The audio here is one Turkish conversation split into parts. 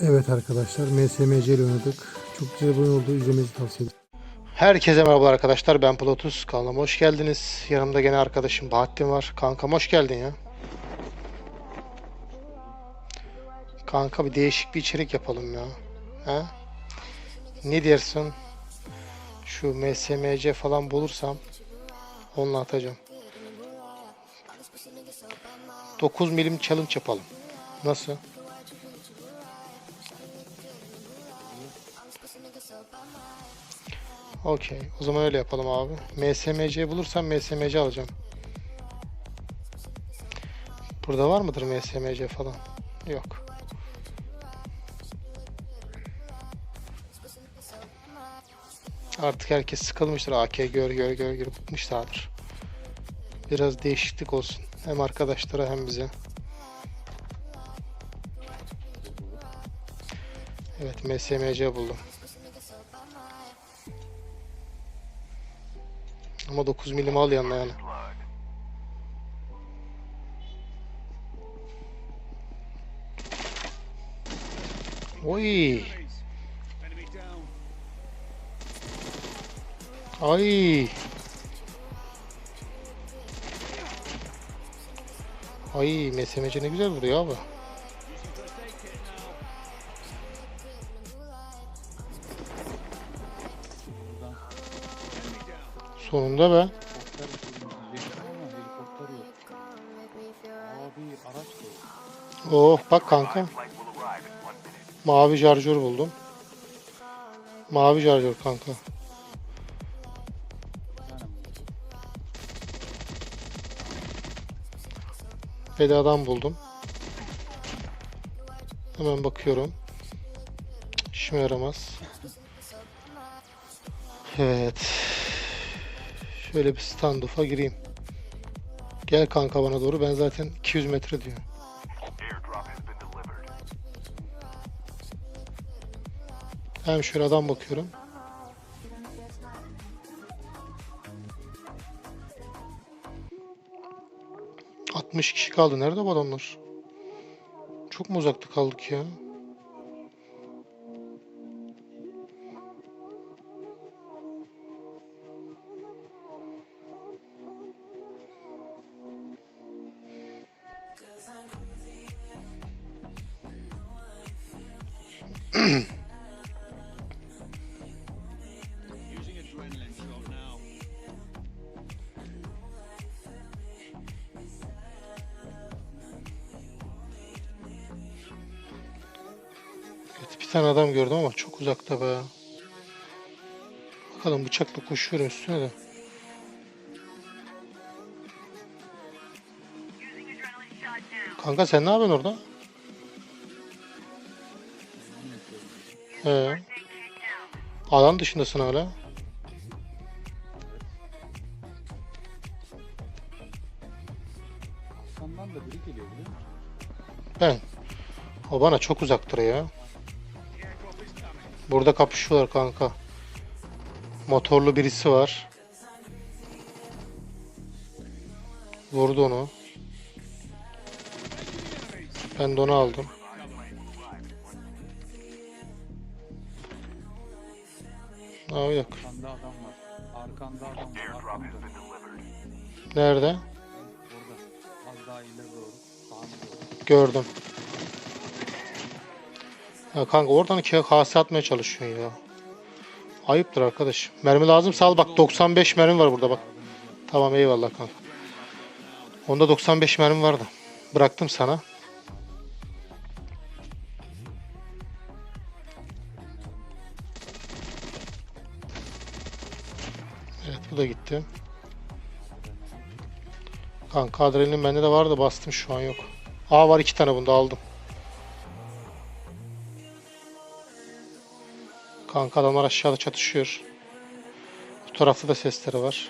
Evet arkadaşlar MSMC oynadık. Çok güzel bir oyun oldu. İzlemenizi tavsiye ederim. Herkese merhaba arkadaşlar. Ben Plotus. Kanalıma hoş geldiniz. Yanımda gene arkadaşım Bahattin var. Kankam hoş geldin ya. Kanka bir değişik bir içerik yapalım ya. He? Ne dersin? Şu MSMC falan bulursam onunla atacağım. 9 milim challenge yapalım. Nasıl? Okey. O zaman öyle yapalım abi. MSMC bulursam MSMC alacağım. Burada var mıdır MSMC falan? Yok. Artık herkes sıkılmıştır. AK gör gör gör gör bıkmışlardır. Biraz değişiklik olsun. Hem arkadaşlara hem bize. Evet MSMC buldum. Ama 9 milim al yanına yani. Oy. Ay. Ay mesemeci ne güzel vuruyor abi. Araç yok. Oh bak kanka. Mavi şarjör buldum. Mavi şarjör kanka. Yani Bedadan buldum. Hemen bakıyorum. İşime yaramaz. Evet. Şöyle bir standoff'a gireyim. Gel kanka bana doğru. Ben zaten 200 metre diyor. Hem adam bakıyorum. ...60 kişi kaldı. Nerede bu adamlar? Çok mu uzakta kaldık ya? Bir tane adam gördüm ama çok uzakta be. Bakalım bıçakla koşuyorum üstüne de. Kanka sen ne yapıyorsun orada? Ee, alan dışındasın hala. Hasan'dan da biri geliyor biliyor musun? Ben. O bana çok uzaktır ya. Burada kapışıyorlar kanka. Motorlu birisi var. Vurdu onu. Ben de onu aldım. Aa yok. Arkanda adam var. Arkanda adam var. Arkanda. Nerede? Burada. Az daha ileri doğru. Gördüm. Ya kanka oradan ikiye kase atmaya çalışıyorsun ya. Ayıptır arkadaş. Mermi lazım sal bak 95 mermi var burada bak. Tamam eyvallah kanka. Onda 95 mermi vardı. Bıraktım sana. Gitti. Kanka adrenalin bende de vardı bastım şu an yok. Aa var iki tane bunda aldım. Kanka adamlar aşağıda çatışıyor. Bu tarafta da sesleri var.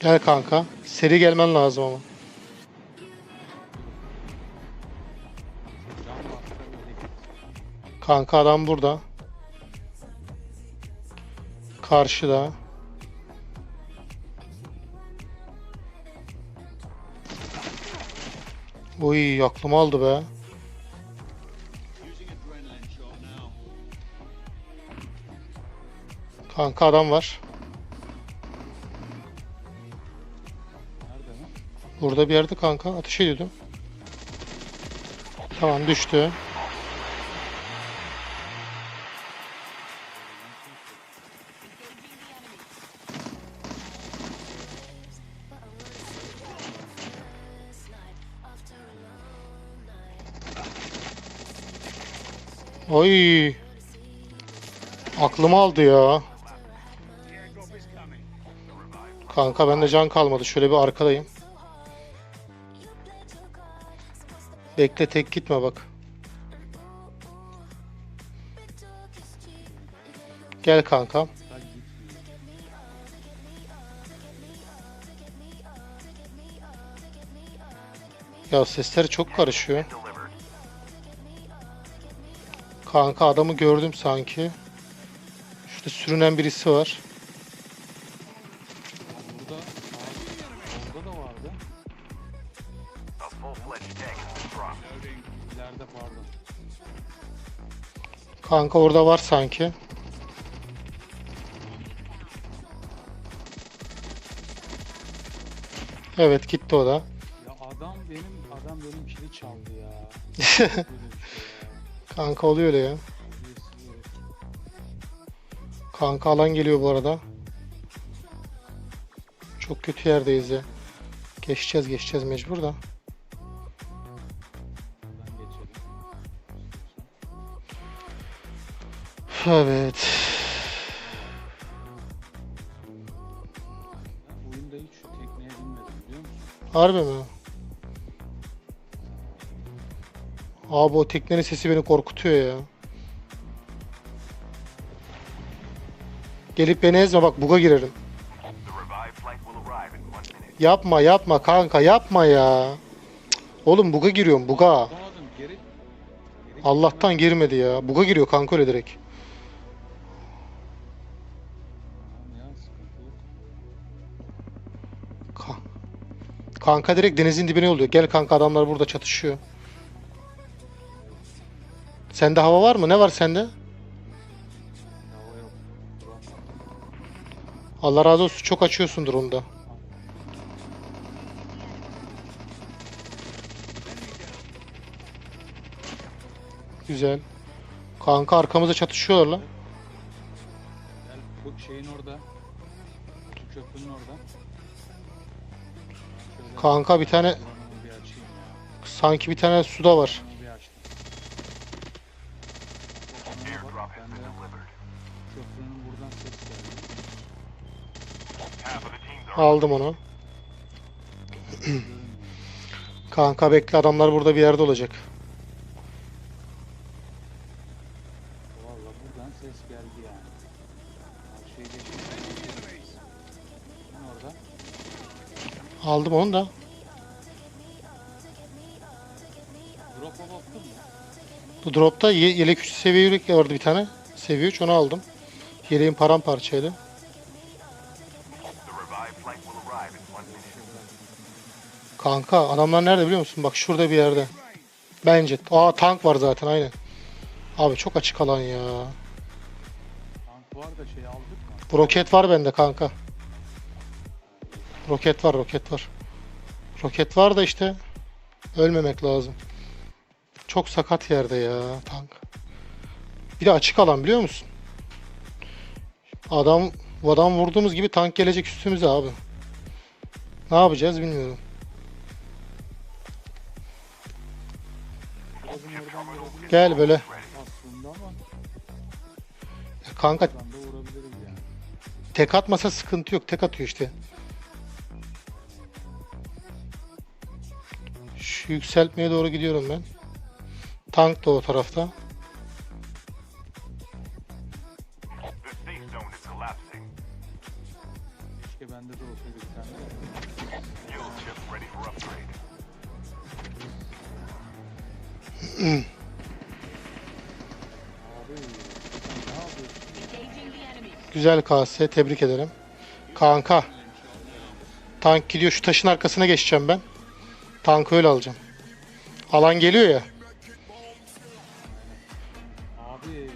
Gel kanka. Seri gelmen lazım ama. Kanka adam burada. Karşıda. Uy aklım aldı be. Kanka adam var. Burada bir yerde kanka ateş ediyordum. Tamam düştü. Oy. Aklımı aldı ya. Kanka bende can kalmadı. Şöyle bir arkadayım. Bekle tek gitme bak. Gel kanka. Ya sesler çok karışıyor. Kanka adamı gördüm sanki. Şurada sürünen birisi var. Burada abi orada da vardı. İleride pardon. Kanka orada var sanki. Evet gitti o da. Ya adam benim adam benim kili çaldı ya. Kanka oluyor öyle ya. Kanka alan geliyor bu arada. Çok kötü yerdeyiz ya. Geçeceğiz geçeceğiz mecbur da. Evet. Oyunda hiç şu tekneye binmedim biliyor musun? Harbi mi? Abi o teknenin sesi beni korkutuyor ya. Gelip beni ezme bak buga girerim. Yapma yapma kanka yapma ya. Oğlum buga giriyorum buga. Allah'tan girmedi ya. Buga giriyor kanka öyle direkt. Kanka direkt denizin dibine oluyor. Gel kanka adamlar burada çatışıyor. Sende hava var mı? Ne var sende? Allah razı olsun. Çok açıyorsundur onu da. Güzel. Kanka arkamızda çatışıyorlar lan. Gel bu şeyin orada. Bu köprünün orada. Şöyle Kanka bir tane bir açayım ya. sanki bir tane suda var. Aldım onu. Kanka bekle adamlar burada bir yerde olacak. Valla buradan ses geldi yani. Her şey orada? Aldım onu da. Drop'a baktın mı? Bu dropta ye- yelek 3 seviye yelek vardı bir tane. Seviye 3 onu aldım. Yeleğim paramparçaydı. Kanka adamlar nerede biliyor musun? Bak şurada bir yerde. Bence. Aa tank var zaten aynen. Abi çok açık alan ya. Tank var da şey aldık mı? Roket var bende kanka. Roket var roket var. Roket var da işte ölmemek lazım. Çok sakat yerde ya tank. Bir de açık alan biliyor musun? Adam adam vurduğumuz gibi tank gelecek üstümüze abi. Ne yapacağız bilmiyorum. Gel böyle. aslında ama Kanka yani. tek atmasa sıkıntı yok. Tek atıyor işte. Şu yükseltmeye doğru gidiyorum ben. Tank da o tarafta. Keşke bende de olsaydı bir tane. Abi Güzel KS. Tebrik ederim. Kanka. Tank gidiyor. Şu taşın arkasına geçeceğim ben. Tankı öyle alacağım. Alan geliyor ya. Abi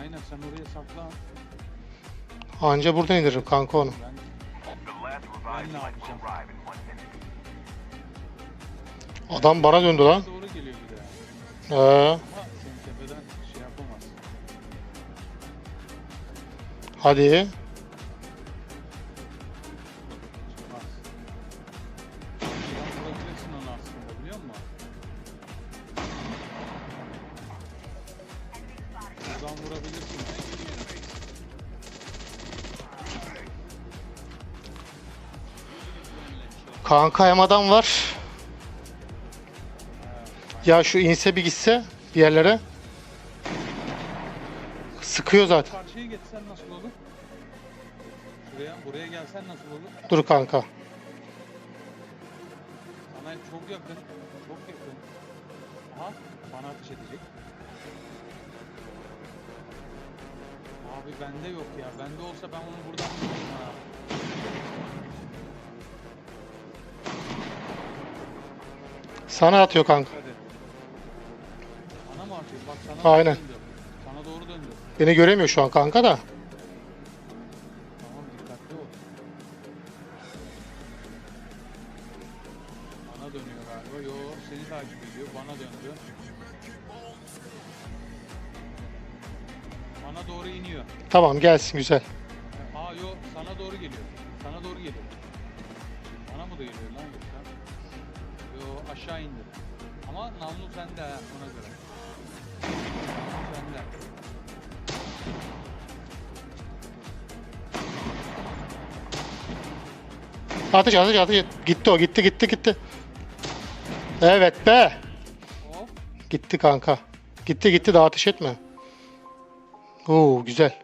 aynen sen oraya saklan. Anca buradan indiririm kanka onu. Ben, ben ne yapacağım? Adam bana döndü lan. Doğru geliyor bir de. Ee, Kanka hem adam var. Ya şu inse bir gitse bir yerlere. Sıkıyor zaten. Karşıya geçsen nasıl olur? Şuraya, buraya gelsen nasıl olur? Dur kanka. Sana çok yakın, çok yakın. Aha, bana ateş edecek. Abi bende yok ya. Bende olsa ben onu buradan vururum ha. Sana atıyor kanka. Hadi. Bana mı atıyor? Bak sana Aynen. doğru Beni göremiyor şu an kanka da. Tamam dikkatli ol. Bana dönüyor galiba. Yo seni takip ediyor. Bana döndü. Bana doğru iniyor. Tamam gelsin güzel. Aa yo sana doğru geliyor. Sana doğru geliyor. Bana mı da geliyor lan yoksa? Yo aşağı indi. Ama namlu sende ha ona göre. Ateş ateş ateş. Gitti o gitti gitti gitti. Evet be. Gitti kanka. Gitti gitti daha ateş etme. Oo güzel.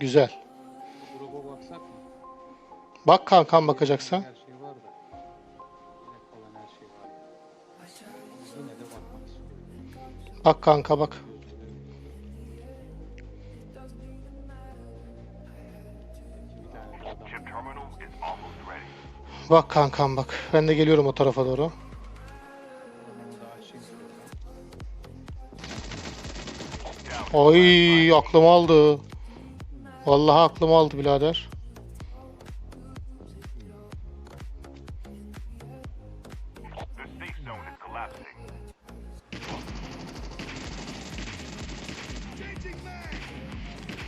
Güzel. Bak kankam bakacaksan. Bak kanka bak. Bak kankam bak. Ben de geliyorum o tarafa doğru. Oy aklımı aldı. Vallahi aklımı aldı birader.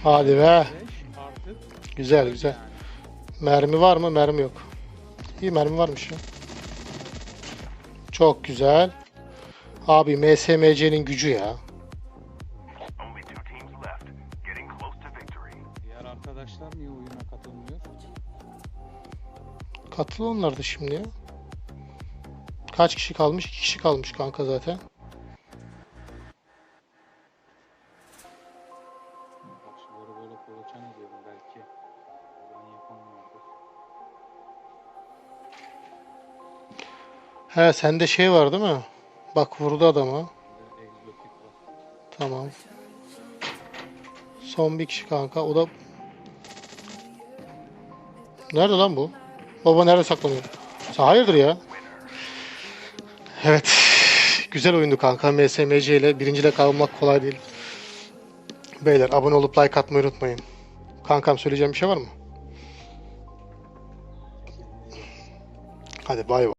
Hadi be. 5 artık. Güzel güzel. Mermi var mı? Mermi yok. İyi mermi varmış ya. Çok güzel. Abi MSMC'nin gücü ya. Diğer arkadaşlar niye oyuna katılmıyor? Katıl onlar da şimdi ya. Kaç kişi kalmış? 2 kişi kalmış kanka zaten. He sende şey var değil mi? Bak vurdu adamı. Tamam. Son bir kişi kanka. O da... Nerede lan bu? Baba nerede saklanıyor? Hayırdır ya? Evet. Güzel oyundu kanka. MSMC ile birinciyle kalmak kolay değil. Beyler abone olup like atmayı unutmayın. Kankam söyleyeceğim bir şey var mı? Hadi bay bay.